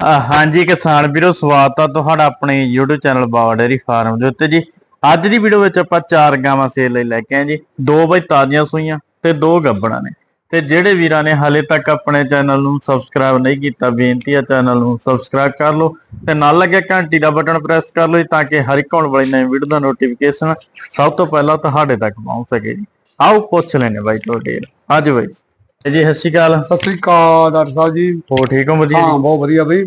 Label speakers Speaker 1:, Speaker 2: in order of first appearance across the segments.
Speaker 1: ਹਾਂਜੀ ਕਿਸਾਨ ਵੀਰੋ, ਸਵਾਗਤ ਆ ਤੁਹਾਡਾ ਆਪਣੇ YouTube channel Bawa dairy farm ਦੇ ਉੱਤੇ ਜੀ। ਅੱਜ ਦੀ ਵੀਡੀਓ ਵਿੱਚ ਆਪਾਂ ਚਾਰ ਗਾਵਾਂ ਸੇਲ ਲਈ ਲੈ ਕੇ ਆਏ ਜੀ। ਦੋ ਬਈ ਤਾਜ਼ੀਆਂ ਸੂਈਆਂ ਤੇ ਦੋ ਗੱਬਣਾ ਨੇ। ਤੇ ਜਿਹੜੇ ਵੀਰਾਂ ਨੇ ਹਾਲੇ ਤੱਕ ਆਪਣੇ ਚੈਨਲ ਨੂੰ ਸਬਸਕ੍ਰਾਈਬ ਨਹੀਂ ਕੀਤਾ, ਬੇਨਤੀ ਆ ਚੈਨਲ ਨੂੰ ਸਬਸਕ੍ਰਾਈਬ ਕਰ ਲਓ ਤੇ ਨਾਲ ਲੱਗਿਆ ਘੰਟੀ ਦਾ ਬਟਨ ਪ੍ਰੈਸ ਕਰ ਲਓ ਜੀ ਤਾਂ ਕਿ ਹਰ ਇੱਕ ਆਉਣ ਵਾਲੀ ਨਵੀਂ ਵੀਡੀਓ ਦਾ ਨੋਟੀਫਿਕੇਸ਼ਨ ਸਭ ਤੋਂ ਪਹਿਲਾਂ ਤੁਹਾਡੇ ਤੱਕ ਪਹੁੰਚ ਸਕੇ ਜੀ। ਆਓ ਪੁੱਛ ਲੈਣੇ ਬਾਈ ਤੁਹਾਡੇ। ਅੱਜ ਬਾਈ ਜੀ ਸਤਿ ਸ਼੍ਰੀ ਅਕਾਲ।
Speaker 2: ਸਤਿ ਸ੍ਰੀ ਅਕਾਲ ਡਾਕਟਰ ਸਾਹਿਬ ਜੀ।
Speaker 1: ਹੋ ਠੀਕ ਹੋ ਵਧੀਆ
Speaker 2: ਹਾਂ ਬਹੁਤ ਵਧੀਆ ਬਈ।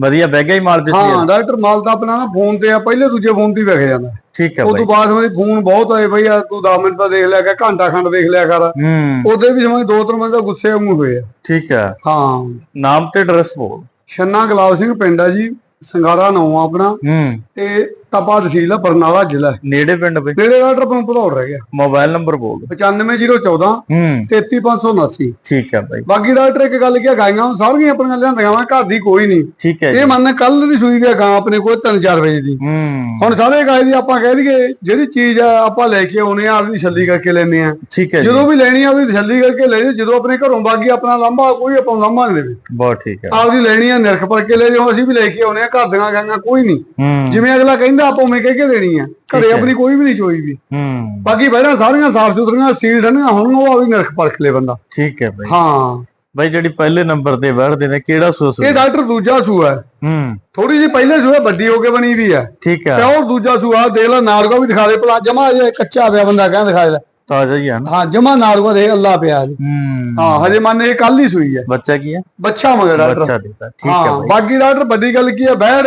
Speaker 1: ਵਧੀਆ ਬਹਿ ਗਿਆ ਹੀ ਮਾਲ ਦਿੱਤੀ
Speaker 2: ਹਾਂ ਡਾਕਟਰ ਮਾਲ ਤਾਂ ਆਪਣਾ ਨਾ ਫੋਨ ਤੇ ਆ ਪਹਿਲੇ ਦੂਜੇ ਫੋਨ ਤੇ ਹੀ ਵਿਖ ਜਾਂਦਾ
Speaker 1: ਠੀਕ ਹੈ
Speaker 2: ਉਸ ਤੋਂ ਬਾਅਦ ਮੇਰੇ ਫੋਨ ਬਹੁਤ ਆਏ ਬਈ ਆ ਤੂੰ 10 ਮਿੰਟ ਤਾਂ ਦੇਖ ਲਿਆ ਕਰ ਘੰਟਾ ਖੰਡ ਦੇਖ ਲਿਆ ਕਰ।
Speaker 1: ਹੂੰ।
Speaker 2: ਉਹਦੇ ਵੀ ਸਮਝ ਦੋ ਤਿੰਨ ਬੰਦੇ ਗੁੱਸੇ ਵਾਂਗੂ ਹੋਏ ਆ।
Speaker 1: ਠੀਕ ਹੈ।
Speaker 2: ਹਾਂ।
Speaker 1: ਨਾਮ ਤੇ ਐਡਰੈਸ ਬੋਲ।
Speaker 2: ਛੰਨਾ ਗੁਲਾਬ ਸਿੰਘ ਪਿੰਡ ਆ ਜੀ ਸੰਗਾਰਾ ਨਾਮ ਆਪਣਾ।
Speaker 1: ਹੂੰ।
Speaker 2: ਤੇ ਤਪਾ ਤਹਿਸੀਲ ਆ ਬਰਨਾਲਾ ਜ਼ਿਲ੍ਹਾ
Speaker 1: ਨੇੜੇ ਪਿੰਡ ਬਈ।
Speaker 2: ਨੇੜੇ ਡਾਕਟਰ ਨੂੰ ਭਦੌੜ ਰਹਿ ਗਿਆ।
Speaker 1: ਮੋਬਾਈਲ ਨੰਬਰ ਬੋਲ
Speaker 2: 95014
Speaker 1: ਹੂੰ।
Speaker 2: 33579
Speaker 1: ਠੀਕ ਹੈ ਬਾਈ।
Speaker 2: ਬਾਕੀ ਡਾਕਟਰ ਇੱਕ ਗੱਲ ਕੀ ਆ ਗਾਈਆਂ ਸਾਰੀਆਂ ਆਪਣੀਆਂ ਲਿਆਂਦੀਆਂ ਵਾ ਘਰ ਦੀ ਕੋਈ ਨਹੀਂ।
Speaker 1: ਠੀਕ ਹੈ
Speaker 2: ਇਹ ਮੰਨ ਕੱਲ ਦੀ ਸੂਈ ਵੀ ਆ ਗਾਂ ਆਪਣੇ ਕੋਲ 3-4 ਵਜੇ ਦੀ।
Speaker 1: ਹੂੰ।
Speaker 2: ਹੁਣ ਸਾਰੇ ਗਾਇ ਦੀ ਆਪਾਂ ਕਹਿ ਦਈਏ ਜਿਹੜੀ ਚੀਜ਼ ਆ ਆਪਾਂ ਲੈ ਕੇ ਆਉਨੇ ਆ ਆਪਦੀ ਛੱਲੀ ਕਰਕੇ ਲੈਨੇ ਆ।
Speaker 1: ਠੀਕ ਹੈ ਜੀ।
Speaker 2: ਜਦੋਂ ਵੀ ਲੈਣੀ ਆ ਆਪਦੀ ਛੱਲੀ ਕਰਕੇ ਲੈ ਜਾਓ ਜਦੋਂ ਆਪਣੇ ਘਰੋਂ ਬਾਗੀ ਆਪਣਾ ਲਾਂਭਾ ਕੋਈ ਆਪਾਂ ਨੂੰ ਲਾਂਭਾ ਨਹੀਂ ਦੇਵੇ।
Speaker 1: ਬਹੁਤ ਠੀਕ ਹੈ।
Speaker 2: ਆਪਦੀ ਲੈਣੀ ਆ ਨਿਰਖ ਪਰ ਕੇ ਲੈ ਜਾਓ ਅਸੀਂ ਵੀ ਲੈ ਕੇ ਆਉਨੇ ਆ ਘਰ ਦੀਆਂ ਗਾਂਗਾ ਕੋਈ ਨਹੀਂ।
Speaker 1: ਹੂੰ।
Speaker 2: ਜਿਵੇਂ ਅਗਲਾ ਕਹਿੰਦਾ ਆਪਾਂ ਉਵੇਂ ਕਹਿ ਕੇ ਦੇਣੀ ਆ। ਘਰੇ
Speaker 1: ਹੈ।
Speaker 2: ਆਪਣੀ ਕੋਈ ਵੀ ਨਹੀਂ ਚੋਈ ਵੀ।
Speaker 1: ਹੂੰ।
Speaker 2: ਬਾਕੀ ਬਹਿਣਾ ਸਾਰੀਆਂ ਸਾਫ਼ ਸੁਥਰੀਆਂ ਸੀਲ ਠੰਡੀਆਂ ਹੁਣ ਉਹ ਆਪਦੀ ਨਿਰਖ ਪਰਖ ਲੈ ਬੰਦਾ।
Speaker 1: ਠੀਕ ਹੈ ਬਾਈ।
Speaker 2: ਹਾਂ।
Speaker 1: ਬਾਈ ਜਿਹੜੀ ਪਹਿਲੇ ਨੰਬਰ ਤੇ ਬੈਠਦੇ ਨੇ ਕਿਹੜਾ ਸੋਸ
Speaker 2: ਇਹ ਡਾਕਟਰ ਦੂਜਾ ਸੂਆ ਹੈ।
Speaker 1: ਹੂੰ।
Speaker 2: ਥੋੜੀ ਜਿਹੀ ਪਹਿਲੇ ਸੂਆ ਵੱਡੀ ਹੋ ਕੇ ਬਣੀ ਵੀ ਆ
Speaker 1: ਠੀਕ
Speaker 2: ਤੇ
Speaker 1: ਹੈ।
Speaker 2: ਉਹ ਦੂਜਾ ਸੂਆ ਦੇਖ ਲੈ ਨਾਰਗਾ ਵੀ ਦਿਖਾ ਦੇ ਭਲਾ ਜਮਾ ਕੱਚਾ ਪਿਆ ਬੰਦਾ ਕਹਿੰਦਾ ਦਿਖਾ ਦੇ।
Speaker 1: ਤਾਜ਼ਾ ਹੀ ਹੈ ਨਾ।
Speaker 2: ਹਾਂ ਜਮਾ ਨਾਰਗਾ ਦੇ ਅੱਲਾ ਪਿਆ ਜੀ
Speaker 1: ਹੂੰ।
Speaker 2: ਹਾਂ ਹਜੇ ਮੰਨ ਇਹ ਕੱਲ ਹੀ ਸੂਈ ਹੈ।
Speaker 1: ਬੱਚਾ ਕੀ ਹੈ?
Speaker 2: ਬੱਚਾ ਮਗਰ ਡਾਕਟਰ
Speaker 1: ਬੱਚਾ ਦਿੱਤਾ ਠੀਕ ਹੈ
Speaker 2: ਹਾਂ
Speaker 1: ਬਾਈ।
Speaker 2: ਬਾਕੀ ਡਾਕਟਰ ਵੱਡੀ ਗੱਲ ਕੀ ਹੈ ਬਹਿੜ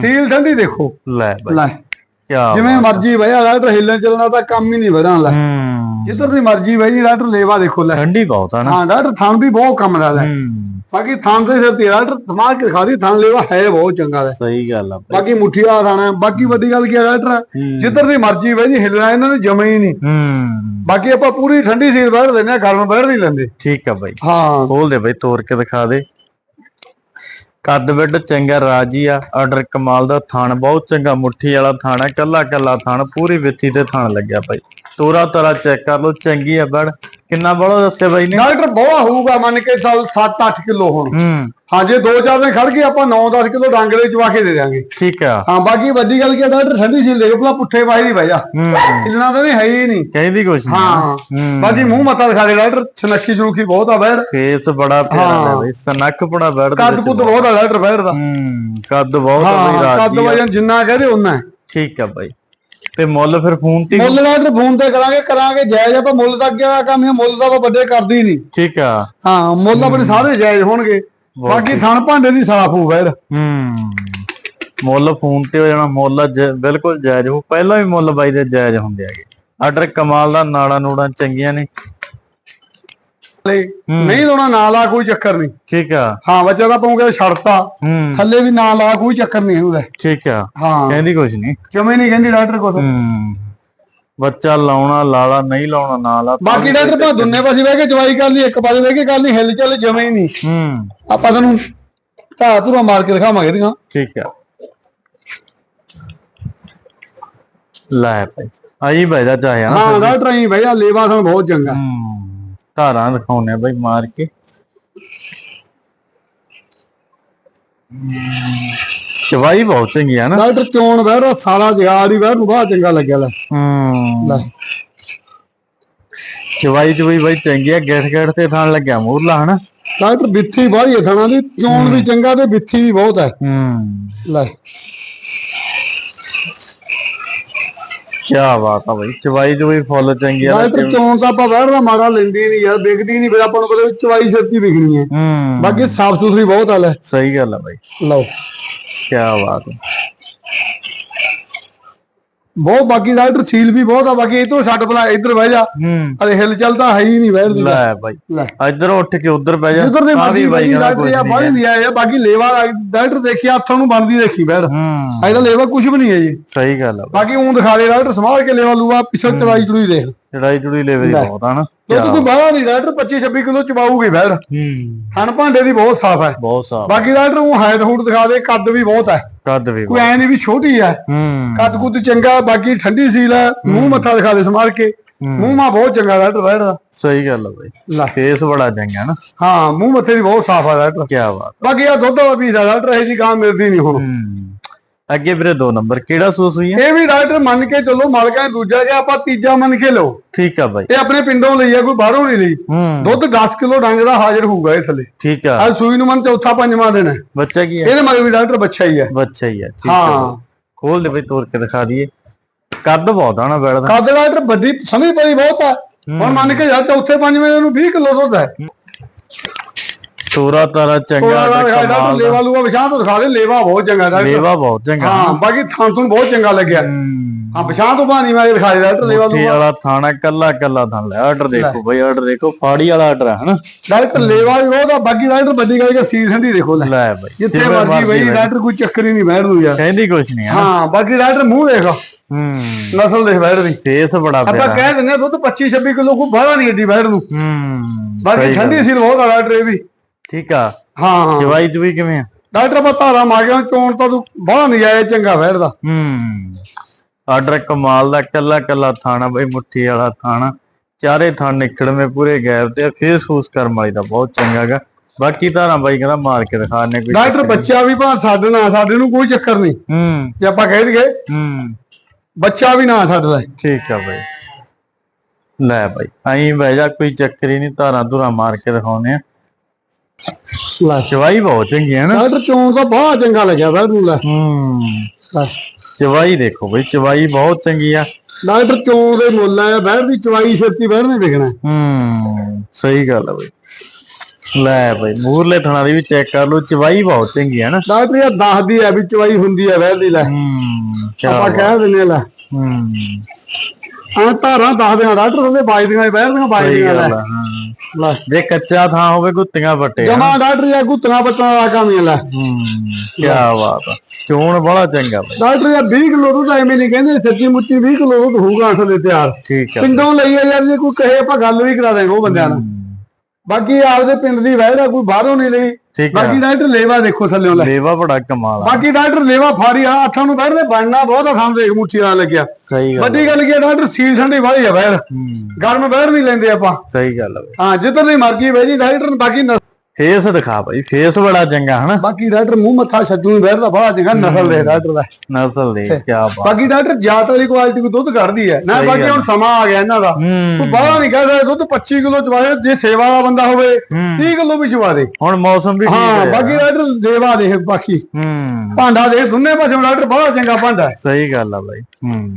Speaker 2: ਸੀਲ ਠੰਡੀ ਦੇਖੋ।
Speaker 1: ਲੈ
Speaker 2: ਲੈ।
Speaker 1: ਕੀ
Speaker 2: ਜਿਵੇਂ ਮਰਜ਼ੀ ਬਹਿਆ ਡਾਕਟਰ ਹਿੱਲਣ ਚੱਲਣਾ ਤਾਂ ਕੰਮ ਹੀ ਨਹੀਂ ਵਧਣ ਲੈ
Speaker 1: ਹੂੰ।
Speaker 2: ਜਿੱਧਰ ਦੀ ਮਰਜ਼ੀ ਬਹਿ ਜੀ ਡਾਕਟਰ ਲੇਵਾ ਦੇਖੋ ਲੈ।
Speaker 1: ਠੰਡੀ ਬਹੁਤ ਹੈ ਨਾ।
Speaker 2: ਹਾਂ ਡਾਕਟਰ ਥਣ ਵੀ ਬਹੁਤ ਕੰਮ ਦਾ ਲੈ। ਬਾਕੀ ਥਣ ਦੇ ਸਿਰ ਤੇ ਡਾਕਟਰ ਦਿਮਾਗ ਕੇ ਖਾਦੀ ਥਣ ਲੇਵਾ ਹੈ ਬਹੁਤ ਚੰਗਾ ਲੈ।
Speaker 1: ਸਹੀ ਗੱਲ ਆ ਬਾਈ।
Speaker 2: ਬਾਕੀ ਮੁੱਠੀ ਵਾਲਾ ਥਾਣਾ ਬਾਕੀ ਵੱਡੀ ਗੱਲ ਕੀ ਹੈ। ਡਾਕਟਰ। ਜਿੱਧਰ ਦੀ ਮਰਜ਼ੀ ਬਹਿ ਜੀ ਹਿੱਲਣਾ ਇਹਨਾਂ ਨੇ ਜਮੇ ਹੀ ਨਹੀਂ।
Speaker 1: ਹੂੰ।
Speaker 2: ਬਾਕੀ ਆਪਾਂ ਪੂਰੀ ਠੰਡੀ ਸੀਲ ਬੈਠ ਆ ਗਰਮ ਬੈਠ ਨਹੀਂ ਲੈਂਦੇ।
Speaker 1: ਠੀਕ ਹੈ ਬਾਈ।
Speaker 2: ਹਾਂ।
Speaker 1: ਖੋਲ ਦੇ ਬਈ ਤੋੜ ਕੇ ਦਿਖਾ ਦੇ। ਕੱਦ ਵਿੱਡ ਚੰਗਾ ਰਾਜੀ ਆ ਆਰਡਰ ਕਮਾਲ ਦਾ ਥਣ ਬਹੁਤ ਚੰਗਾ ਮੁੱਠੀ ਵਾਲਾ ਥਣ ਕੱਲਾ ਕੱਲਾ ਥਣ ਪੂਰੀ ਵਿੱਥੀ ਤੇ ਥਣ ਲੱਗਿਆ ਬਾਈ। ਤੋਰਾ ਤੋਰਾ ਚੈੱਕ ਕਰ ਲਓ ਚੰਗੀ ਆ ਬੜ ਕਿੰਨਾ ਬੜੋ ਦੱਸੇ ਬਾਈ ਨੇ?
Speaker 2: ਡਾਕਟਰ ਬਹੁਤ ਹੋਊਗਾ ਮੰਨ ਕੇ ਚੱਲ 7-8 ਕਿਲੋ ਹੁਣ।
Speaker 1: ਹੂੰ।
Speaker 2: ਹਾਂ ਜੇ 2-4 ਦਿਨ ਖੜ ਗਏ ਆਪਾਂ 9-10 ਕਿਲੋ ਡੰਗ ਦੇ ਚਵਾ ਕੇ ਦੇ ਦਿਆਂਗੇ।
Speaker 1: ਠੀਕ ਆ।
Speaker 2: ਹਾਂ ਬਾਕੀ ਵੱਡੀ ਗੱਲ ਕੀ ਹੈ ਡਾਕਟਰ ਠੰਡੀ ਸੀਲ ਦੇਖ ਭਲਾ ਪੁੱਠੇ ਵਾਹੀ ਦੀ ਵਜਾ
Speaker 1: ਹੂੰ
Speaker 2: ਇੰਨਾ ਤਾਂ ਨਹੀਂ ਹੈ ਹੀ ਨਹੀਂ।
Speaker 1: ਕਹਿੰਦੀ ਕੁਛ ਨਹੀਂ।
Speaker 2: ਹਾਂ
Speaker 1: ਹੂੰ।
Speaker 2: ਬਾਕੀ ਮੂੰਹ ਮੱਥਾ ਦਿਖਾ ਦੇ ਡਾਕਟਰ ਸੁਨੱਖੀ ਸੁਨੱਖੀ ਬਹੁਤ ਆ ਬੈੜ
Speaker 1: ਫੇਸ ਬੜਾ ਪਿਆਰਾ
Speaker 2: ਹਾਂ।
Speaker 1: ਹੈ ਬਈ ਸਨੱਖ ਬੜਾ ਬੈਠ
Speaker 2: ਕੱਦ ਕੁੱਦ ਬਹੁਤ ਆ ਡਾਕਟਰ ਬੈੜ ਦਾ।
Speaker 1: ਹੂੰ ਕੱਦ ਬਹੁਤ ਆ ਬਈ
Speaker 2: ਹਾਂ ਕੱਦ
Speaker 1: ਰਾਜੀ ਆ।
Speaker 2: ਵਜਨ ਜਿੰਨਾ ਕਹਦੇ ਉਹਨਾਂ ਹੈ।
Speaker 1: ਠੀਕ ਆ ਬਾਈ। ਤੇ ਮੁੱਲ ਫਿਰ ਫੋਨ ਤੇ
Speaker 2: ਮੁੱਲ ਡਾਕਟਰ ਫੋਨ ਤੇ ਕਰਾਂਗੇ ਕਰਾਂਗੇ ਜਾਇਜ਼ ਆਪਾਂ ਮੁੱਲ ਤੱਕ ਗਿਆ ਕੰਮ ਹੈ ਮੁੱਲ ਦਾ ਆਪਾਂ ਵੱਡੇ ਕਰਦੇ ਹੀ ਨਹੀਂ।
Speaker 1: ਠੀਕ ਆ।
Speaker 2: ਹਾਂ ਮੁੱਲ ਆਪਣੇ ਸਾਰੇ ਜਾਇਜ਼ ਹੋਣਗੇ। ਬਾਕੀ ਥਣ ਭਾਂਡੇ ਦੀ ਸਾਫ਼ ਹੋ ਬੈੜ
Speaker 1: ਹੂੰ। ਮੁੱਲ ਫੋਨ ਤੇ ਹੋ ਜਾਣਾ ਮੁੱਲ ਬਿਲਕੁਲ ਜਾਇਜ਼ ਹੋ। ਪਹਿਲਾਂ ਵੀ ਮੁੱਲ ਬਾਈ ਦੇ ਜਾਇਜ਼ ਹੁੰਦੇ ਹੈਗੇ। ਆਰਡਰ ਕਮਾਲ ਦਾ ਨਾੜਾ ਨੂੜਾਂ ਚੰਗੀਆਂ ਨੇ।
Speaker 2: ਨਹੀਂ ਲਾਉਣਾ ਨਾ ਲਾ ਕੋਈ ਚੱਕਰ ਨਹੀਂ।
Speaker 1: ਠੀਕ ਆ।
Speaker 2: ਹਾਂ ਬੱਚਾ ਤਾਂ ਪਾਉਂਗੇ ਛੜਤਾ ਥੱਲੇ ਵੀ ਨਾ ਲਾ ਕੋਈ ਚੱਕਰ ਨਹੀਂ ਹੁੰਦਾ
Speaker 1: ਠੀਕ ਆ।
Speaker 2: ਹਾਂ।
Speaker 1: ਕਹਿੰਦੀ ਕੁਛ ਨਹੀਂ।
Speaker 2: ਕਿਵੇਂ ਨਹੀਂ ਕਹਿੰਦੀ ਡਾਕਟਰ
Speaker 1: ਹੂੰ। ਬੱਚਾ ਲਾਉਣਾ ਲਾਲਾ ਨਹੀਂ ਲਾਉਣਾ ਨਾ ਲਾ
Speaker 2: ਬਾਕੀ ਡਾਕਟਰ ਭਾ ਦੁੰਨੇ ਪਾਸੇ ਬਹਿ ਕੇ ਚਵਾਈ ਕਰ ਲਈ ਇੱਕ ਪਾਸੇ ਬਹਿ ਕੇ ਕਰ ਲਈ ਹਿੱਲ ਚੱਲ ਜਮੇ ਹੀ ਨਹੀਂ।
Speaker 1: ਹੂੰ।
Speaker 2: ਆਪਾਂ ਤੁਹਾਨੂੰ ਧਾ ਧੂਰਾ ਮਾਰ ਕੇ ਦਿਖਾਵਾਂਗੇ ਦੀਆਂ
Speaker 1: ਠੀਕ ਆ। ਲੈ ਭਾਈ। ਆਈ ਭਾਈ ਦਾ ਚਾਹਿਆ।
Speaker 2: ਹਾਂ ਡਾਕਟਰ ਆਈ ਭਈਆ ਲੇਵਾ ਸਨ ਬਹੁਤ ਚੰਗਾ।
Speaker 1: ਹੂੰ। ਧਾਰਾਂ ਦਿਖਾਉਣੇ ਬਾਈ ਮਾਰ ਕੇ। ਚਵਾਈ ਬਹੁਤ ਚੰਗੀ ਆ ਨਾ।
Speaker 2: ਡਾਕਟਰ ਚੋਣ ਬਹਿਰਾ ਸਾਲਾ ਜਿਆੜੀ ਬਹਿਰ ਨੂੰ ਬਾਹਰ ਚੰਗਾ ਲੱਗਿਆ ਲੈ।
Speaker 1: ਹੂੰ।
Speaker 2: ਲੈ।
Speaker 1: ਚਵਾਈ ਚਵਾਈ ਬਾਈ ਚੰਗੀ ਆ ਗੈਠ ਗੈਠ ਤੇ ਥਾਣ ਲੱਗਿਆ ਮੂਰਲਾ ਹਨਾ?
Speaker 2: ਡਾਕਟਰ ਬਿੱਥੀ ਬਾਹਰੀ ਹੈ ਥਣਾ ਦੀ ਚੋਣ ਵੀ ਚੰਗਾ ਤੇ ਬਿੱਥੀ ਵੀ ਬਹੁਤ ਹੈ
Speaker 1: ਹੂੰ।
Speaker 2: ਲੈ।
Speaker 1: ਕੀ ਬਾਤ ਆ ਬਾਈ ਚਵਾਈ ਚਵਾਈ ਫੁੱਲ ਚੰਗੀ ਆ
Speaker 2: ਚੋਣ ਤਾਂ ਆਪਾਂ ਬਹਿਰ ਦਾ ਮਾੜਾ ਲੈਂਦੀ ਨਹੀਂ ਯਾਰ ਵਿਕਦੀ ਨਹੀਂ ਫਿਰ ਆਪਾਂ ਨੂੰ ਪਤਾ ਵੀ ਚਵਾਈ ਸਿਰਤੀ ਵਿਕਣੀ ਹੈ
Speaker 1: ਹੂੰ।
Speaker 2: ਬਾਕੀ ਸਾਫ਼ ਸੁਥਰੀ ਬਹੁਤ ਆ ਲੈ।
Speaker 1: ਸਹੀ ਗੱਲ ਆ ਬਾਈ।
Speaker 2: ਲਓ।
Speaker 1: ਕੀ ਬਾਤ ਆ।
Speaker 2: ਬਹੁਤ ਬਾਕੀ ਡਾਕਟਰ ਸੀਲ ਵੀ ਬਹੁਤ ਆ ਬਾਕੀ ਤੋਂ ਛੱਡ ਬਲਾ ਇੱਧਰ ਬਹਿ ਜਾ।
Speaker 1: ਹੂੰ।
Speaker 2: ਅਰੇ ਹਿਲ ਚੱਲਦਾ ਹੈ ਹੀ ਨਹੀਂ ਬਹਿਰ ਦੀ।
Speaker 1: ਲੈ ਬਾਈ
Speaker 2: ਲੈ।
Speaker 1: ਇੱਧਰ ਉੱਠ ਕੇ ਉੱਧਰ ਬਹਿ ਜਾ
Speaker 2: ਜਿੱਧਰ ਦੇ
Speaker 1: ਤਾਂ
Speaker 2: ਮਰਜ਼ੀ ਬਾਈ
Speaker 1: ਕਹਿੰਦਾ
Speaker 2: ਆ
Speaker 1: ਨਹੀਂ
Speaker 2: ਬਾਹਰ ਆਇਆ ਬਾਕੀ ਲੇਵਾ ਡਾਕਟਰ ਦੇਖਿਆ ਹੱਥਾਂ ਨੂੰ ਬਣਦੀ ਦੇਖੀ ਬਹਿਰ
Speaker 1: ਹੂੰ।
Speaker 2: ਅਜੇ ਤਾਂ ਲੇਵਾ ਕੁਝ ਵੀ ਨਹੀਂ ਹੈ ਜੀ।
Speaker 1: ਸਹੀ ਗੱਲ ਆ।
Speaker 2: ਬਾਕੀ ਉਂ ਦਿਖਾ ਦੇ ਡਾਕਟਰ ਸੰਭਾਲ ਕੇ ਲੇਵਾ ਲੂਆ ਪਿੱਛੋਂ ਚੜਾਈ ਚੜੂਈ ਦੇਖ।
Speaker 1: ਚੜਾਈ ਚੁੜੀ ਲੈਵੇ ਦੀ ਬਹੁਤ ਆ ਨਾ
Speaker 2: ਦੁੱਧ ਕੋਈ ਬਾਹਲਾ ਨਹੀਂ ਡਾਕਟਰ 25 26 ਕਿਲੋ ਚਬਾਊਗੀ ਬਹਿਰ
Speaker 1: ਹੂੰ।
Speaker 2: ਹਣ ਭਾਂਡੇ ਦੀ ਬਹੁਤ ਸਾਫ਼ ਹੈ।
Speaker 1: ਬਹੁਤ ਸਾਫ਼।
Speaker 2: ਬਾਕੀ ਡਾਕਟਰ ਉਹ ਹਾਈਟ ਹੂਟ ਦਿਖਾ ਦੇ ਕੱਦ ਵੀ ਬਹੁਤ ਹੈ।
Speaker 1: ਕੱਦ ਵੀ
Speaker 2: ਕੋਈ ਐ ਨਹੀਂ ਵੀ ਛੋਟੀ ਹੂੰ। ਕੱਦ ਕੁੱਦ ਚੰਗਾ ਬਾਕੀ ਠੰਡੀ ਸੀਲ ਹੈ ਮੂੰਹ ਮੱਥਾ ਦਿਖਾ ਦੇ ਸੰਭਾਲ ਕੇ। ਮੂੰਹ ਮਾ ਬਹੁਤ ਚੰਗਾ ਡਾਕਟਰ ਬੈਠਦਾ
Speaker 1: ਸਹੀ ਗੱਲ ਆ ਬਾਈ।
Speaker 2: ਲੈ।
Speaker 1: ਫੇਸ ਬੜਾ ਚੰਗਾ ਨਾ।
Speaker 2: ਹਾਂ ਮੂੰਹ ਮੱਥੇ ਦੀ ਬਹੁਤ ਸਾਫ਼ ਆ ਡਾਕਟਰ
Speaker 1: ਕੀ ਬਾਤ।
Speaker 2: ਬਾਕੀ ਆ ਦੁੱਧ ਵਾਲਾ ਪੀਸ ਆ ਜੀ ਗਾਂ ਮਿਲਦੀ ਨਹੀਂ ਹੁਣ।
Speaker 1: ਅੱਗੇ ਵੀਰੇ ਦੋ ਨੰਬਰ ਕਿਹੜਾ ਸੂਸ ਹੋਈ ਹੈ?
Speaker 2: ਇਹ ਵੀ ਡਾਕਟਰ ਮੰਨ ਕੇ ਚੱਲੋ ਮਾਲਕਾਂ ਨੇ ਦੂਜਾ ਜੇ ਆਪਾਂ ਤੀਜਾ ਮੰਨ ਕੇ ਲਓ।
Speaker 1: ਠੀਕ ਆ ਬਾਈ।
Speaker 2: ਇਹ ਆਪਣੇ ਪਿੰਡੋਂ ਲਈ ਆ ਕੋਈ ਬਾਹਰੋਂ ਨਹੀਂ ਲਈ। ਦੁੱਧ 10 ਕਿਲੋ ਡੰਗ ਦਾ ਹਾਜ਼ਰ ਹੋਊਗਾ ਇਹ ਥੱਲੇ।
Speaker 1: ਠੀਕ ਆ।
Speaker 2: ਅੱਜ ਸੂਈ ਨੂੰ ਮਨ ਚੌਥਾ ਪੰਜਵਾਂ ਦਿਨ ਹੈ।
Speaker 1: ਬੱਚਾ ਕੀ ਹੈ?
Speaker 2: ਇਹਦੇ ਮਗਰ ਵੀ ਡਾਕਟਰ ਬੱਚਾ ਹੀ ਹੈ।
Speaker 1: ਬੱਚਾ ਹੀ ਹੈ ਠੀਕ ਆ
Speaker 2: ਹਾਂ।
Speaker 1: ਖੋਲ ਦੇ ਬਈ ਤੋੜ ਕੇ ਦਿਖਾ ਦਈਏ। ਕੱਦ ਬਹੁਤ ਆ ਨਾ ਬੈੜ ਦਾ।
Speaker 2: ਕੱਦ ਡਾਕਟਰ ਵੱਡੀ ਸਮਝ ਪਈ ਬਹੁਤ ਹੈ। ਹੁਣ ਮੰਨ ਕੇ ਜਾ ਚੌਥੇ ਪੰਜਵੇਂ ਦਿਨ ਨੂੰ 20 ਕਿਲੋ ਦੁੱਧ ਹੈ।
Speaker 1: ਤੋਰਾ ਤਾਰਾ ਚੰਗਾ
Speaker 2: ਉਹਦਾ
Speaker 1: ਤੇ
Speaker 2: ਡਾਕਟਰ
Speaker 1: ਕਮਾਲ ਦਾ।
Speaker 2: ਲੇਵਾ ਲੂਆ ਵਿਸ਼ਾਂ ਤੋਂ ਦਿਖਾ ਦੇ ਲੇਵਾ ਬਹੁਤ ਚੰਗਾ ਡਾਕਟਰ
Speaker 1: ਲੇਵਾ ਬਹੁਤ ਚੰਗਾ।
Speaker 2: ਹਾਂ ਬਾਕੀ ਥਾਂ ਤੋਂ ਬਹੁਤ ਚੰਗਾ ਲੱਗਿਆ।
Speaker 1: ਹੂੰ।
Speaker 2: ਵਿਸ਼ਾਂ ਤੋਂ ਬਾਣੀ ਮੈਂ ਦਿਖਾ ਦੇ ਡਾਕਟਰ ਲੇਵਾ ਲੂਆ।
Speaker 1: ਵਾਲਾ ਥਾਣਾ ਕੱਲਾ ਕੱਲਾ ਥਾਣ ਲੈ ਆਰਡਰ ਦੇਖੋ ਬਈ ਆਰਡਰ ਦੇਖੋ ਫਾੜੀ ਵਾਲਾ ਆਰਡਰ ਹੈ ਹਨਾ?
Speaker 2: ਡਾਕਟਰ ਲੇਵਾ ਵੀ ਉਹਦਾ ਬਾਕੀ ਡਾਕਟਰ ਵੱਡੀ ਗੱਲ ਕਿ ਸੀਰ ਠੰਡੀ ਦੇਖੋ ਲੈ।
Speaker 1: ਲੈ ਬਈ
Speaker 2: ਜਿੱਥੇ ਮਰਜ਼ੀ ਬਈ। ਡਾਕਟਰ ਕੋਈ ਚੱਕਰ ਹੀ ਨਹੀਂ ਬੈਠ ਨੂੰ ਯਾਰ।
Speaker 1: ਕਹਿੰਦੀ ਕੁਛ ਨਹੀਂ ਹੈ
Speaker 2: ਬਾਕੀ ਡਾਕਟਰ ਮੂੰਹ ਦੇਖ
Speaker 1: ਹੂੰ।
Speaker 2: ਨਸਲ ਦੇਖ ਬੈਠ ਦੀ।
Speaker 1: ਫੇਸ ਬੜਾ
Speaker 2: ਆਪਾਂ
Speaker 1: ਪਿਆਰਾ
Speaker 2: ਕਹਿ ਦਿੰਦੇ ਦੁੱਧ 25 26 ਕਿਲੋ ਕੋ ਬਾਹਲਾ ਨਹੀਂ ਏਡੀ ਬੈਠ ਨੂੰ।
Speaker 1: ਹੂੰ
Speaker 2: ਬਾਕੀ ਠੰਡੀ। ਸੀਲ ਬਹੁਤ ਆ ਡਾਕਟਰ ਇਹ ਵੀ
Speaker 1: ਠੀਕ ਆ?
Speaker 2: ਹਾਂ ਹਾਂ।
Speaker 1: ਜਵਾਈ ਜੁਈ ਕਿਵੇਂ ਆ?
Speaker 2: ਡਾਕਟਰ ਆਪਾਂ ਧਾਰਾ ਮਾਰ ਕੇ ਚੋਣ ਤਾਂ ਤੂੰ ਬਾਹਲਾ ਨਹੀਂ ਆਇਆ ਚੰਗਾ ਬੈਠਦਾ
Speaker 1: ਹੂੰ। ਆਰਡਰ ਕਮਾਲ ਦਾ ਕੱਲਾ ਕੱਲਾ ਥਾਣਾ ਬਈ ਮੁੱਠੀ ਵਾਲਾ ਥਾਣਾ ਚਾਰੇ ਥਾਣ ਨਿਕੜਵੇਂ ਪੂਰੇ ਗੈਪ ਤੇ ਫੇਸ ਫੂਸ ਕਰਮ ਵਾਲੀ ਦਾ ਬਹੁਤ ਚੰਗਾਗਾ ਬਾਕੀ ਧਾਰਾਂ ਬਾਈ ਕਹਿੰਦਾ ਮਾਰ ਕੇ ਦਿਖਾਣੇ ਕੋਈ
Speaker 2: ਡਾਕਟਰ ਬੱਚਾ ਵੀ ਭਾਂ ਸਾਡੇ ਨਾਲ ਸਾਡੇ ਨੂੰ ਕੋਈ ਚੱਕਰ ਨਹੀਂ।
Speaker 1: ਹੂੰ।
Speaker 2: ਜੇ ਆਪਾਂ ਕਹਿ ਦਈਏ
Speaker 1: ਹੂੰ।
Speaker 2: ਬੱਚਾ ਵੀ ਨਾ ਛੱਡ ਲੈ
Speaker 1: ਠੀਕ ਆ ਬਾਈ। ਲੈ ਬਾਈ ਆਈ ਬਹਿ ਜਾ ਕੋਈ ਚੱਕਰ ਹੀ ਨਹੀਂ ਧਾਰਾਂ ਧੁਰਾ ਮਾਰ ਕੇ ਦਿਖਾਉਨੇ ਆ।
Speaker 2: ਲੈ
Speaker 1: ਚਵਾਈ ਬਹੁਤ ਚੰਗੀ ਹੈ ਨਾ।
Speaker 2: ਡਾਕਟਰ ਚੋਣ ਤਾਂ ਬਹੁਤ ਚੰਗਾ ਲੱਗਿਆ ਬੈਠ ਨੂੰ ਲੈ।
Speaker 1: ਹੂੰ।
Speaker 2: ਲੈ।
Speaker 1: ਚਵਾਈ ਦੇਖੋ ਬਈ ਚਵਾਈ ਬਹੁਤ ਚੰਗੀ ਆ।
Speaker 2: ਡਾਕਟਰ ਚੋਣ ਦੇ ਮੁੱਲ ਆ ਬੈਠ ਦੀ ਚਵਾਈ ਛੇਤੀ ਬੈਠ ਨਹੀਂ ਵਿਕਣਾ।
Speaker 1: ਹੂੰ ਸਹੀ ਗੱਲ ਆ ਬਈ। ਲੈ ਬਈ ਮੂਰਲੇ ਥਣਾ ਦੀ ਵੀ ਚੈੱਕ ਕਰ ਲਓ ਚਵਾਈ ਬਹੁਤ ਚੰਗੀ ਹੈ ਨਾ।
Speaker 2: ਡਾਕਟਰ ਇਹ ਦੱਸਦੀ ਆ ਵੀ ਚਵਾਈ ਹੁੰਦੀ ਆ ਬੈਠ ਦੀ ਲੈ।
Speaker 1: ਹੂੰ ਕਿਆ
Speaker 2: ਆਪਾਂ। ਕਹਿ ਦਿੰਦੇ ਆ ਲੈ।
Speaker 1: ਹੂੰ।
Speaker 2: ਆ ਧਾਰਾਂ ਦੱਸਦੇ ਆ ਡਾਕਟਰ ਉਹਦੇ ਬਾਜਦੀਆਂ ਬੈਠਦੀਆਂ
Speaker 1: ਸਹੀ
Speaker 2: ਬਾਜਦੀਆਂ ਲੈ।
Speaker 1: ਆ ਹਾਂ।
Speaker 2: ਲੈ
Speaker 1: ਜੇ ਕੱਚਾ ਥਾਂ ਹੋਵੇ ਗੁੱਤੀਆਂ ਪੱਟੇ
Speaker 2: ਜਮਾ ਡਾਕਟਰ ਇਹ ਗੁੱਤੀਆਂ ਬੱਤਣਾ ਦਾ ਕੰਮ ਹੀ ਆ ਲੈ।
Speaker 1: ਹੂੰ ਕੀ ਬਾਤ ਆ। ਚੋਣ ਬੜਾ ਚੰਗਾ ਬਈ।
Speaker 2: ਡਾਕਟਰ ਇਹ 20 ਕਿਲੋ ਦੁੱਧ ਐਵੇਂ ਨਹੀਂ ਕਹਿੰਦੇ ਸੱਚੀ ਮੁੱਚੀ 20 ਕਿਲੋ ਦੁੱਧ ਹੋਊਗਾ ਅਸਲ ਤਿਆਰ।
Speaker 1: ਠੀਕ ਆ।
Speaker 2: ਪਿੰਡੋਂ ਲਈ ਆ ਯਾਰ ਜੇ ਕੋਈ ਕਹੇ ਆਪਾਂ ਗੱਲ ਵੀ ਕਰਾ ਦੇਂਗੇ ਉਹ ਬੰਦਿਆਂ ਨਾਲ। ਬਾਕੀ ਆਪਦੇ ਪਿੰਡ ਦੀ ਵਹਿੜ ਆ ਕੋਈ ਬਾਹਰੋਂ ਨਹੀਂ ਲਈ। ਬਾਕੀ ਡਾਕਟਰ ਲੇਵਾ ਦੇਖੋ ਥੱਲੇੋਂ ਲੈ।
Speaker 1: ਲੇਵਾ ਬੜਾ ਕਮਾਲ ਆ।
Speaker 2: ਬਾਕੀ ਡਾਕਟਰ ਲੇਵਾ ਫਾੜੀ ਆ ਹੱਥਾਂ ਨੂੰ ਬੈਠਦੇ ਬਣਨਾ ਬਹੁਤ ਆ ਸਾਨੂੰ ਦੇਖ ਮੁੱਠੀ ਆ ਲੱਗਿਆ।
Speaker 1: ਸਹੀ ਗੱਲ
Speaker 2: ਵੱਡੀ ਗੱਲ ਕੀ ਡਾਕਟਰ ਸੀਲ ਠੰਡੀ ਵਾਲੀ ਆ ਬੈਠ ਗਰਮ ਬੈਠ ਨਹੀਂ ਲੈਂਦੇ ਆਪਾਂ।
Speaker 1: ਸਹੀ ਗੱਲ ਆ
Speaker 2: ਹਾਂ ਜਿੱਧਰ ਦੀ ਮਰਜ਼ੀ ਬਹਿ ਜੀ ਡਾਕਟਰ ਬਾਕੀ
Speaker 1: ਫੇਸ ਦਿਖਾ ਬਈ ਫੇਸ ਬੜਾ ਚੰਗਾ ਹਨਾ?
Speaker 2: ਬਾਕੀ ਡਾਕਟਰ ਮੂੰਹ ਮੱਥਾ ਛੱਡੂ ਨਹੀਂ ਬੈਠਦਾ ਬੜਾ ਚੰਗਾ ਨਸਲ ਦੇ ਡਾਕਟਰ ਦਾ।
Speaker 1: ਨਸਲ ਦੇ ਕੀ ਬਾਤ।
Speaker 2: ਬਾਕੀ ਡਾਕਟਰ ਜਾਤ ਵਾਲੀ ਕੁਆਲਿਟੀ ਕੋ ਦੁੱਧ ਕੱਢਦੀ ਹੈ। ਨਾ ਬਾਕੀ ਹੁਣ ਸਮਾਂ ਆ ਗਿਆ ਇਹਨਾਂ ਦਾ। ਤੂੰ ਬਾਹਰ ਨਹੀਂ ਕਹਿ ਸਕਦਾ ਦੁੱਧ 25 ਕਿਲੋ ਚਵਾਏ ਜੇ ਸੇਵਾ ਵਾਲਾ ਬੰਦਾ ਹੋਵੇ
Speaker 1: ਹੂੰ।
Speaker 2: 30 ਕਿਲੋ ਵੀ ਚਵਾ ਦੇ।
Speaker 1: ਹੁਣ ਮੌਸਮ ਵੀ ਠੀਕ
Speaker 2: ਹਾਂ
Speaker 1: ਹੈ
Speaker 2: ਬਾਕੀ ਡਾਕਟਰ ਦੇਵਾ ਦੇਖ ਬਾਕੀ। ਭਾਂਡਾ ਦੇਖ ਦੁੰਨੇ ਪਾਸੇ ਡਾਕਟਰ ਬੜਾ ਚੰਗਾ ਭਾਂਡਾ
Speaker 1: ਸਹੀ ਗੱਲ ਆ ਬਾਈ। ਹੂੰ।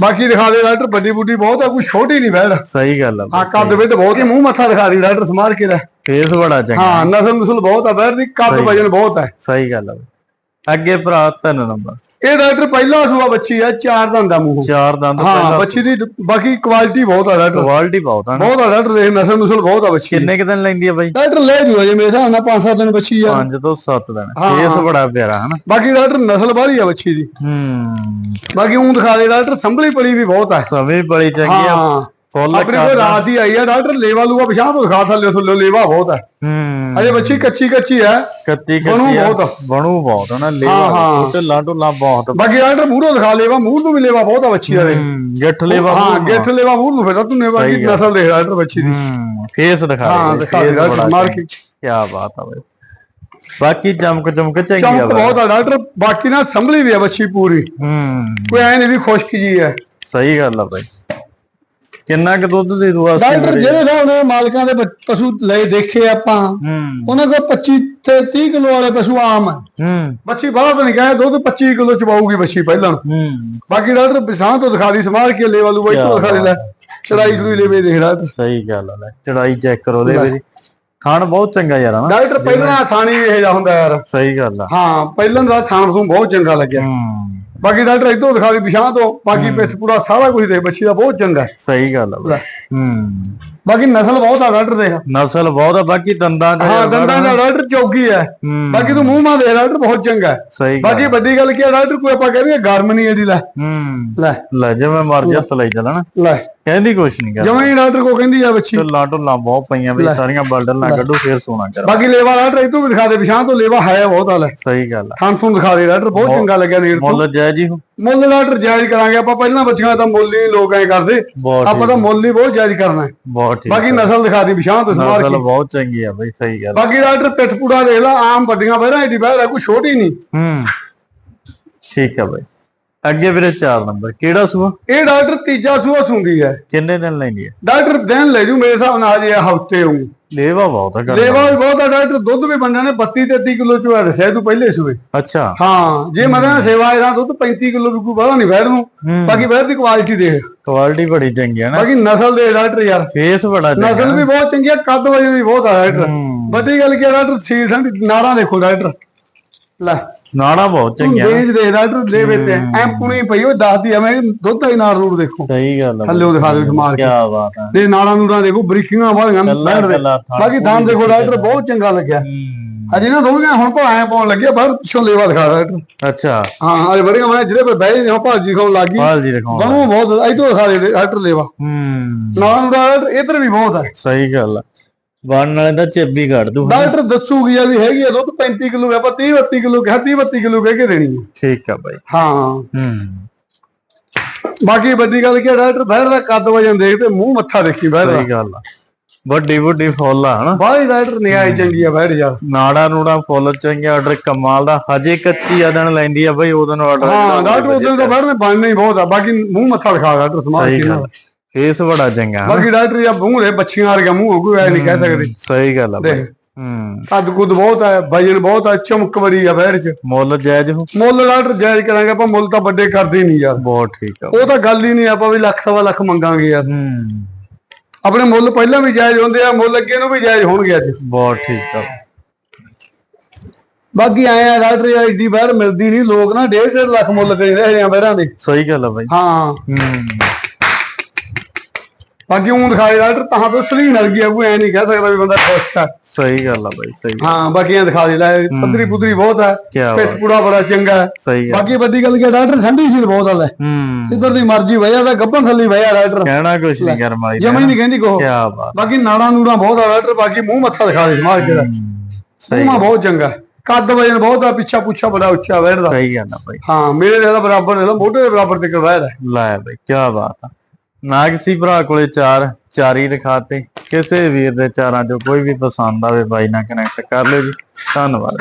Speaker 2: ਬਾਕੀ ਦਿਖਾ ਦੇ ਡਾਕਟਰ ਵੱਡੀ ਬੁੱਢੀ ਬਹੁਤ ਆ ਕੋਈ ਛੋਟੀ ਨਹੀਂ ਬੈਠ
Speaker 1: ਸਹੀ ਗੱਲ ਆ
Speaker 2: ਹਾਂ ਕੱਦ ਵਿੱਚ ਬਹੁਤ ਹੀ ਮੂੰਹ ਮੱਥਾ ਦਿਖਾ ਦੀ ਡਾਕਟਰ ਸਮਾਰ ਕੇ ਲੈ
Speaker 1: ਫੇਸ ਬੜਾ ਚੰਗਾ
Speaker 2: ਹਾਂ ਨਸਲ ਨਸਲ ਬਹੁਤ ਆ ਬੈਠ ਦੀ ਕੱਦ ਵਜਨ ਬਹੁਤ ਹੈ
Speaker 1: ਸਹੀ ਗੱਲ ਬਾਈ। ਅੱਗੇ ਭਰਾ ਤਿੰਨ ਨੰਬਰ।
Speaker 2: ਇਹ ਡਾਕਟਰ ਪਹਿਲਾ ਸੂਆ ਬੱਚੀ ਆ ਚਾਰ ਦੰਦ ਦਾ ਮੂੰਹ।
Speaker 1: ਚਾਰ ਦੰਦ
Speaker 2: ਹਾਂ ਬੱਚੀ ਦੀ ਬਾਕੀ ਕੁਆਲਿਟੀ ਬਹੁਤ ਆ ਡਾਕਟਰ।
Speaker 1: ਕੁਆਲਿਟੀ ਬਹੁਤ ਆ
Speaker 2: ਬਹੁਤ ਆ ਡਾਕਟਰ ਦੇਖ ਨਸਲ ਨਸਲ ਬਹੁਤ ਆ ਬੱਚੀ।
Speaker 1: ਕਿੰਨੇ ਕਿ ਦਿਨ ਲੈਂਦੀ ਆ ਬਾਈ?
Speaker 2: ਡਾਕਟਰ ਲੈ ਜੂਆ ਜੇ ਮੇਰੇ ਹਿਸਾਬ ਨਾਲ 5-7 ਦਿਨ ਬੱਚੀ ਆ।
Speaker 1: 5 ਤੋਂ 7 ਦਿਨ।
Speaker 2: ਹਾਂ,
Speaker 1: ਫੇਸ
Speaker 2: ਹਾਂ।
Speaker 1: ਬੜਾ ਪਿਆਰਾ ਹਨਾ?
Speaker 2: ਬਾਕੀ ਡਾਕਟਰ ਨਸਲ ਵਾਲੀ ਆ ਬੱਚੀ ਦੀ।
Speaker 1: ਹੂੰ।
Speaker 2: ਬਾਕੀ ਉਹ ਦਿਖਾ ਦੇ ਡਾਕਟਰ ਸੰਭਲੀ ਪਲੀ ਵੀ ਬਹੁਤ ਆ।
Speaker 1: ਸਮੇਂ ਬੜੀ ਚੰਗੀ ਆ।
Speaker 2: ਹਾਂ।
Speaker 1: ਫੁੱਲ
Speaker 2: ਆਪਣੀ ਰਾਤ ਹੀ ਆਈ ਆ ਡਾਕਟਰ ਲੇਵਾ ਪਿਛਾਂ ਤੋਂ ਦਿਖਾ ਥੱਲੇ ਥੱਲੇ ਲੇਵਾ ਬਹੁਤ ਆ
Speaker 1: ਹੂੰ।
Speaker 2: ਅਜੇ ਬੱਚੀ ਕੱਚੀ ਕੱਚੀ ਬਣੂ
Speaker 1: ਕੱਤੀ ਆ,
Speaker 2: ਬਹੁਤ।
Speaker 1: ਬਣੂ ਬਹੁਤ
Speaker 2: ਹਾਂ,
Speaker 1: ਲੇਵਾ
Speaker 2: ਹਾਂ।
Speaker 1: ਢਿੱਲਾ ਢੁੱਲਾ ਬਹੁਤ।
Speaker 2: ਬਾਕੀ ਡਾਕਟਰ ਮੂਹਰੋਂ ਦਿਖਾ ਲੇਵਾ ਮੂੰਹ ਨੂੰ ਵੀ ਲੇਵਾ ਬਹੁਤ ਆ ਬੱਚੀ ਦਾ ਦੇ
Speaker 1: ਹੂੰ ਗਿੱਠ ਲੇਵਾ
Speaker 2: ਹਾਂ ਗਿੱਠ ਲੇਵਾ ਮੂੰਹ ਨੂੰ ਫਿਰ ਤੂੰ ਨੇ
Speaker 1: ਸਹੀ ਗੱਲ।
Speaker 2: ਨਸਲ ਦੇਖ ਡਾਕਟਰ ਬੱਚੀ ਦੀ।
Speaker 1: ਹੂੰ ਫੇਸ ਦਿਖਾ
Speaker 2: ਹਾਂ
Speaker 1: ਦੇ
Speaker 2: ਦਿਖਾ ਦੇ ਡਾਕਟਰ ਮਾਰ ਕੇ।
Speaker 1: ਕੀ ਬਾਤ ਆ ਬਈ। ਬਾਕੀ ਚਮਕ ਚਮਕ ਚੰਗੀ ਆ ਬਈ।
Speaker 2: ਬਹੁਤ ਆ ਡਾਕਟਰ ਬਾਕੀ ਨਾ ਸੰਭਲੀ ਵੀ ਆ ਬੱਚੀ ਪੂਰੀ।
Speaker 1: ਹੂੰ।
Speaker 2: ਕੋਈ ਐ ਨਹੀਂ ਵੀ ਖੁਸ਼ਕ ਜੀ ਆ
Speaker 1: ਸਹੀ ਗੱਲ ਆ ਬਾਈ। ਕਿੰਨਾ ਕੁ ਦੁੱਧ ਦੇ ਦੂਆ
Speaker 2: ਡਾਕਟਰ ਜਿਹੜੇ ਹਿਸਾਬ ਨਾਲ ਮਾਲਕਾਂ ਦੇ ਪਸ਼ੂ ਲਏ ਦੇਖੇ ਆਪਾਂ
Speaker 1: ਹੂੰ।
Speaker 2: ਉਹਨਾਂ ਕੋਲ 25 ਤੇ 30 ਕਿਲੋ ਵਾਲੇ ਪਸ਼ੂ ਆਮ ਹੈ।
Speaker 1: ਹੂੰ।
Speaker 2: ਬੱਚੀ ਬਾਹਲਾ ਤਾਂ ਨਹੀਂ ਕਹੇ ਦੁੱਧ 25 ਕਿਲੋ ਚਵਾਊਗੀ ਬੱਚੀ ਪਹਿਲਾਂ
Speaker 1: ਹੂੰ।
Speaker 2: ਬਾਕੀ ਡਾਕਟਰ ਬਿਸਾਂ ਤੋਂ ਦਿਖਾ ਦੀ ਸਮਾਰ ਕੇ ਲੂ ਬਾਈ ਤੋਂ ਦਿਖਾ ਦੇ ਲੈ। ਚੜਾਈ ਚੜੂਈ ਲੈਵੇ ਦੇਖ ਡਾਕਟਰ
Speaker 1: ਸਹੀ ਗੱਲ ਆ ਲੈ ਚੜਾਈ ਚੈੱਕ ਕਰੋ ਦੇ ਵੀਰੇ ਖਾਣ ਬਹੁਤ ਚੰਗਾ ਯਾਰ
Speaker 2: ਡਾਕਟਰ ਪਹਿਲਾਂ ਥਾਣੀ ਇਹ ਜਾ ਹੁੰਦਾ ਯਾਰ।
Speaker 1: ਸਹੀ ਗੱਲ ਆ।
Speaker 2: ਹਾਂ ਪਹਿਲਾਂ ਦਾ ਥਾਣ ਤੋਂ ਬਹੁਤ ਚੰਗਾ ਲੱਗਿਆ।
Speaker 1: ਹੂੰ।
Speaker 2: ਬਾਕੀ ਡਾਕਟਰ ਇਦੋਂ ਦਿਖਾ ਦੀ ਬਿਸਾਂ ਤੋਂ ਬਾਕੀ ਪਿੱਠ ਪੂਰਾ ਸਾਰਾ ਕੁਝ ਦੇ ਬੱਚੀ ਦਾ ਬਹੁਤ ਚੰਗਾ ਹੈ।
Speaker 1: ਸਹੀ ਗੱਲ ਆ ਬਈ।
Speaker 2: ਲੈ।
Speaker 1: ਹੂੰ।
Speaker 2: ਬਾਕੀ ਨਸਲ ਬਹੁਤ ਆ ਡਾਕਟਰ ਦੇਖ।
Speaker 1: ਨਸਲ ਬਹੁਤ ਆ ਬਾਕੀ ਦੰਦਾਂ ਚ
Speaker 2: ਹਾਂ ਦੰਦਾਂ ਦਾ ਡਾਕਟਰ ਚੌਕੀ ਹੈ
Speaker 1: ਹੂੰ।
Speaker 2: ਬਾਕੀ ਤੂੰ ਮੂੰਹ ਮਾਂ ਦੇ ਡਾਕਟਰ ਬਹੁਤ ਚੰਗਾ। ਹੈ
Speaker 1: ਸਹੀ
Speaker 2: ਬਾਕੀ ਵੱਡੀ ਗੱਲ ਕੀ ਹੈ ਡਾਕਟਰ ਕੋਈ ਆਪਾਂ ਕਹਿੰਦੇ ਗਰਮ ਨਹੀਂ ਇਹਦੀ ਲੈ।
Speaker 1: ਹੂੰ।
Speaker 2: ਲੈ।
Speaker 1: ਲੈ ਜਿਵੇਂ ਮਰਜ਼ੀ ਹੱਥ ਲਈ ਚੱਲਣ
Speaker 2: ਲੈ।
Speaker 1: ਕਹਿੰਦੀ ਕੁਛ ਨਹੀਂ ਕਰ
Speaker 2: ਜਮਾਂ ਹੀ ਡਾਕਟਰ ਕੋ ਕਹਿੰਦੀ ਆ ਬੱਚੀ
Speaker 1: ਢੁੱਲਾਂ ਢੁੱਲਾਂ ਬਹੁਤ ਪਈਆਂ ਵੀ ਸਾਰੀਆਂ ਬਲਡਨ ਨਾ ਕੱਢੂ ਫੇਰ ਸੋਨਾ ਕਰ।
Speaker 2: ਬਾਕੀ ਲੇਵਾ ਡਾਕਟਰ ਇਹ ਤੋਂ ਵੀ ਦਿਖਾ ਦੇ ਪਿਛਾਂ ਤੋਂ ਲੇਵਾ ਹੈ ਬਹੁਤ ਆ ਲੈ।
Speaker 1: ਸਹੀ ਗੱਲ ਆ।
Speaker 2: ਥਾਂ ਥੂੰ ਦਿਖਾ ਦੇ ਡਾਕਟਰ ਬਹੁਤ ਚੰਗਾ ਲੱਗਿਆ ਨੇੜ ਤੋਂ।
Speaker 1: ਮੁੱਲ ਜੈ ਜੀ
Speaker 2: ਮੁੱਲ ਡਾਕਟਰ ਜਾਇਜ਼ ਕਰਾਂਗੇ ਆਪਾਂ ਪਹਿਲਾਂ ਬੱਚੀਆਂ ਤਾਂ ਮੁੱਲ ਹੀ ਲੋਕ ਐ ਕਰਦੇ। ਆਪਾਂ ਤਾਂ ਮੁੱਲ ਹੀ ਬਹੁਤ ਜਾਇਜ਼ ਕਰਨਾ
Speaker 1: ਬਹੁਤ ਠੀਕ
Speaker 2: ਬਾਕੀ ਨਸਲ ਦਿਖਾ ਦੀ ਪਿਛਾਂ ਤੋਂ ਸਮਾਰ
Speaker 1: ਨਸਲ
Speaker 2: ਕੇ।
Speaker 1: ਬਹੁਤ ਚੰਗੀ ਆ ਬਈ ਸਹੀ ਗੱਲ
Speaker 2: ਬਾਕੀ ਡਾਕਟਰ ਪਿੱਠ ਪੂੜਾ ਦੇਖ ਲਾ ਆਮ ਵੱਡੀਆਂ ਬਹਿਰਾਂ ਐਡੀ ਬਹਿਰ ਕੋਈ ਛੋਟੀ ਨਹੀਂ।
Speaker 1: ਹੂੰ। ਠੀਕ ਆ ਬਈ। ਅੱਗੇ ਵੀਰੇ 4 ਨੰਬਰ ਕਿਹੜਾ ਸੂਆ?
Speaker 2: ਇਹ ਡਾਕਟਰ ਤੀਜਾ ਸੂਆ ਸੁੰਦੀ ਹੈ।
Speaker 1: ਕਿੰਨੇ ਦਿਨ ਲੈਂਦੀ ਹੈ?
Speaker 2: ਡਾਕਟਰ ਦਿਨ ਲੈ ਜੂ ਮੇਰੇ ਹਿਸਾਬ ਨਾਲ ਹਜੇ ਹਫ਼ਤੇ ਹੋਊ।
Speaker 1: ਲੇਵਾ ਬਹੁਤ ਕਰ
Speaker 2: ਲੇਵਾ ਵੀ ਬਹੁਤ ਆ ਡਾਕਟਰ ਦੁੱਧ ਵੀ ਬੰਦਿਆਂ ਨੇ 32 33 ਕਿਲੋ ਚੋਂ ਦੱਸਿਆ ਤੂੰ ਪਹਿਲੇ ਸੂਏ।
Speaker 1: ਅੱਛਾ।
Speaker 2: ਹਾਂ ਜੇ ਮਦਨ ਸੇਵਾ ਇਹਦਾ ਦੁੱਧ 35 ਕਿਲੋ ਵੀ ਕੋਈ ਬਾਹਲਾ ਨਹੀਂ ਬੈਠ ਨੂੰ।
Speaker 1: ਹੂੰ।
Speaker 2: ਬਾਕੀ ਬੈਠ ਦੀ ਕੁਆਲਿਟੀ ਦੇਖ।
Speaker 1: ਕੁਆਲਿਟੀ ਬੜੀ ਚੰਗੀ ਆ ਨਾ।
Speaker 2: ਬਾਕੀ ਨਸਲ ਦੇ ਡਾਕਟਰ ਯਾਰ।
Speaker 1: ਫੇਸ ਬੜਾ ਚੰਗਾ।
Speaker 2: ਨਸਲ ਵੀ ਬਹੁਤ ਚੰਗੀ ਆ ਕੱਦ ਵਜਨ ਵੀ ਬਹੁਤ ਆ ਡਾਕਟਰ।
Speaker 1: ਹੂੰ।
Speaker 2: ਵੱਡੀ ਗੱਲ ਕੀ ਡਾਕਟਰ ਸੀਲ ਸੰਦੀ ਨਾੜਾਂ ਦੇਖੋ ਡਾਕਟਰ। ਲੈ।
Speaker 1: ਨਾੜਾ ਬਹੁਤ
Speaker 2: ਤੂੰ
Speaker 1: ਚੰਗੀਆਂ
Speaker 2: ਦੇਜ ਦੇ ਦੇ ਵੇ ਤੇ ਐ ਪੁਣੀ ਪਈ ਉਹ ਦੱਸਦੀ ਆ ਮੈਂ ਦੁੱਧ ਦਾ ਹੀ ਨਾੜ ਰੂੜ ਦੇਖੋ।
Speaker 1: ਸਹੀ ਗੱਲ ਆ
Speaker 2: ਥੱਲੇ ਦਿਖਾ ਦਿਓ ਮਾਰ
Speaker 1: ਕੀ।
Speaker 2: ਕੇ
Speaker 1: ਬਾਤ ਆ।
Speaker 2: ਤੇ ਨਾੜਾਂ ਨੂੜਾਂ ਦੇਖੋ ਬਰੀਕੀਆਂ ਵਾਲੀਆਂ
Speaker 1: ਕੱਲਾ
Speaker 2: ਦੇ।
Speaker 1: ਕੱਲਾ
Speaker 2: ਬਾਕੀ ਥਾਂ ਦੇਖੋ ਡਾਕਟਰ ਬਹੁਤ ਚੰਗਾ ਲੱਗਿਆ।
Speaker 1: ਹੂੰ।
Speaker 2: ਅਜੇ ਨਾ ਥੋੜੀਆਂ ਹੁਣ ਭਾ ਐ ਪਾਉਣ ਲੱਗਿਆ ਬਾਹਰ ਪਿੱਛੋਂ ਲੇਵਾ ਦਿਖਾ ਡਾਕਟਰ।
Speaker 1: ਅੱਛਾ।
Speaker 2: ਹਾਂ ਅਜੇ ਬੜੀਆਂ ਮੈਂ ਜਿਹਦੇ ਪਰ ਬਹਿ ਨੇ ਭਾਜੀ ਖਾਣ ਲੱਗੀ
Speaker 1: ਹਾਲ ਜੀ ਰਖਾਉਂ
Speaker 2: ਬਣੂ ਬਹੁਤ ਇਧਰੋਂ ਦਿਖਾ ਦੇ ਡਾਕਟਰ ਲੇਵਾ।
Speaker 1: ਹੂੰ।
Speaker 2: ਨਾੜਾਂ ਨੂੜਾਂ ਇੱਧਰ ਵੀ ਬਹੁਤ ਹੈ
Speaker 1: ਸਹੀ ਗੱਲ ਆ। ਵਣ ਵਾਲੇ ਦਾ ਚੇਬੀ ਕੱਢ ਦੂ
Speaker 2: ਡਾਕਟਰ ਦੱਸੂਗੀ ਆ ਵੀ ਹੈਗੀ ਆ ਦੁੱਧ 35 ਕਿਲੋ ਆਪਾਂ 30 32 ਕਿਲੋ ਕਿਹਾ 30 32 ਕਿਲੋ ਕਹਿ ਕੇ ਦੇਣੀ
Speaker 1: ਠੀਕ ਆ ਬਾਈ।
Speaker 2: ਹਾਂ।
Speaker 1: ਹੂੰ।
Speaker 2: ਬਾਕੀ ਵੱਡੀ ਗੱਲ ਕੀ ਆ ਡਾਕਟਰ ਬਹਿਰ ਦਾ ਕੱਦ ਵਜਨ ਦੇਖ ਤੇ ਮੂੰਹ ਮੱਥਾ ਦੇਖੀ ਬਹਿਰ ਦਾ।
Speaker 1: ਸਹੀ ਗੱਲ ਆ। ਵੱਡੀ ਵੱਡੀ ਫੁੱਲ ਆ ਹਨਾ?
Speaker 2: ਬਾਹਲੀ ਡਾਕਟਰ ਨਿਆਈ ਚੰਗੀ ਆ ਬਹਿਰ ਯਾਰ
Speaker 1: ਨਾੜਾ ਨੂੜਾ ਫੁੱਲ ਚੰਗੇ ਆਰਡਰ ਕਮਾਲ ਦਾ। ਹਜੇ ਕੱਚੀ ਆ ਦਿਨ ਲੈਂਦੀ ਆ ਬਈ ਉਹਦੋਂ ਆਰਡਰ
Speaker 2: ਹਾਂ ਡਾਕਟਰ ਉਦੋਂ ਤਾਂ ਬਹਿਰ ਬਣਨੇ ਹੀ ਬਹੁਤ ਆ ਬਾਕੀ ਮੂੰਹ ਮੱਥਾ ਦਿਖਾ ਡਾਕਟਰ ਸਮਾਰ
Speaker 1: ਸਹੀ
Speaker 2: ਕੇ
Speaker 1: ਗੱਲ ਫੇਸ ਬੜਾ ਚੰਗਾ।
Speaker 2: ਬਾਕੀ ਡਾਕਟਰ ਜਾਂ ਮੂੰਹ ਦੇ ਬੱਚੀਆਂ ਵਰਗਾ ਮੂੰਹ ਹੋ ਕੋਈ ਐ ਨਹੀਂ ਕਹਿ ਸਕਦੇ।
Speaker 1: ਸਹੀ ਗੱਲ ਆ ਬਾਈ। ਹੂੰ।
Speaker 2: ਕੱਦ ਕੁੱਦ ਬਹੁਤ ਹੈ ਵਜਨ ਬਹੁਤ ਹੈ ਚਮਕ ਬੜੀ ਆ ਬਹਿਰ ਚ।
Speaker 1: ਮੁੱਲ ਜਾਇਜ਼ ਹੋ?
Speaker 2: ਮੁੱਲ ਡਾਕਟਰ ਜਾਇਜ਼ ਕਰਾਂਗੇ ਆਪਾਂ ਮੁੱਲ ਤਾਂ ਵੱਡੇ ਕਰਦੇ ਨਹੀਂ ਯਾਰ।
Speaker 1: ਬਹੁਤ ਠੀਕ ਆ
Speaker 2: ਉਹ ਤਾਂ ਗੱਲ ਹੀ ਨਹੀਂ ਆਪਾਂ ਵੀ ਲੱਖ ਸਵਾ ਲੱਖ ਮੰਗਾਂਗੇ ਯਾਰ।
Speaker 1: ਹੂੰ।
Speaker 2: ਆਪਣੇ ਮੁੱਲ ਪਹਿਲਾਂ ਵੀ ਜਾਇਜ਼ ਹੁੰਦੇ ਆ ਮੁੱਲ ਅੱਗੇ ਨੂੰ ਵੀ ਜਾਇਜ਼ ਹੋਣਗੇ ਅੱਜ।
Speaker 1: ਬਹੁਤ ਠੀਕ ਆ।
Speaker 2: ਬਾਕੀ ਆਏ ਆ ਡਾਕਟਰ ਯਾਰ ਏਡੀ ਬਾਹਰ ਮਿਲਦੀ ਨਹੀਂ ਲੋਕ ਨਾ 1.5 ਲੱਖ ਮੁੱਲ ਰਹੇ ਆ ਬਹਿਰਾਂ ਦੇ।
Speaker 1: ਸਹੀ ਗੱਲ ਆ ਬਾਈ।
Speaker 2: ਹਾਂ।
Speaker 1: ਹੂੰ।
Speaker 2: ਬਾਕੀ ਉਹ ਦਿਖਾਏ ਡਾਕਟਰ ਤਾਂ ਤੋਂ ਸਲੀ ਨਰ ਗਿਆ ਕੋਈ ਐ ਨਹੀਂ ਕਹਿ ਸਕਦਾ ਵੀ ਬੰਦਾ ਖੁਸ਼ ਆ।
Speaker 1: ਸਹੀ ਗੱਲ ਆ ਬਾਈ ਸਹੀ
Speaker 2: ਹਾਂ ਬਾਕੀ ਐ ਦਿਖਾ ਦੇ ਲੈ ਪੱਧਰੀ ਪੁੱਧਰੀ ਬਹੁਤ ਹੈ ਪਿੱਠ ਪੂੜਾ ਬੜਾ ਚੰਗਾ ਹੈ
Speaker 1: ਆ
Speaker 2: ਬਾਕੀ ਵੱਡੀ ਗੱਲ ਕੀ ਆ, ਡਾਕਟਰ ਠੰਡੀ ਸੀਲ ਬਹੁਤ ਆ ਲੈ।
Speaker 1: ਹੂੰ।
Speaker 2: ਜਿੱਧਰ ਦੀ ਮਰਜ਼ੀ ਵਜਾ ਦਾ ਗੱਭਣ ਥੱਲੀ ਵਜਾ ਡਾਕਟਰ।
Speaker 1: ਕਹਿਣਾ ਕੁਛ ਨਹੀਂ ਕਰ ਮਾਈ
Speaker 2: ਜਮਾ ਹੀ ਨਹੀਂ ਕਹਿੰਦੀ ਕੋ
Speaker 1: ਕੀ ਬਾਤ।
Speaker 2: ਬਾਕੀ ਨਾੜਾਂ ਨੂੜਾਂ ਬਹੁਤ ਆ ਡਾਕਟਰ ਬਾਕੀ ਮੂੰਹ ਮੱਥਾ ਦਿਖਾ ਦੇ ਸਮਾਜ ਜਿਹੜਾ
Speaker 1: ਸਹੀ
Speaker 2: ਮੂੰਹ ਬਹੁਤ ਚੰਗਾ। ਕੱਦ ਵਜਨ ਬਹੁਤ ਆ ਪਿੱਛਾ ਪੁੱਛਾ ਬੜਾ ਉੱਚਾ ਬੈਠਦਾ।
Speaker 1: ਸਹੀ ਗੱਲ ਆ ਬਾਈ।
Speaker 2: ਹਾਂ ਮੇਰੇ ਦੇ ਬਰਾਬਰ ਦੇ ਮੋਢੇ ਦੇ ਬਰਾਬਰ ਤੇ ਕਰਵਾਇਆ
Speaker 1: ਲੈ ਬਈ ਕੀ ਬਾਤ ਆ। ਨਾਗ ਸੀ ਭਰਾ ਕੋਲੇ ਚਾਰ, ਚਾਰੀ ਦਿਖਾਤੇ, ਕਿਸੇ ਵੀਰ ਦੇ ਚਾਰਾਂ ਚੋਂ ਕੋਈ ਵੀ ਪਸੰਦ ਆਵੇ ਬਾਈ ਨਾਲ ਕਨੈਕਟ ਕਰ ਲਿਓ ਜੀ। ਧੰਨਵਾਦ।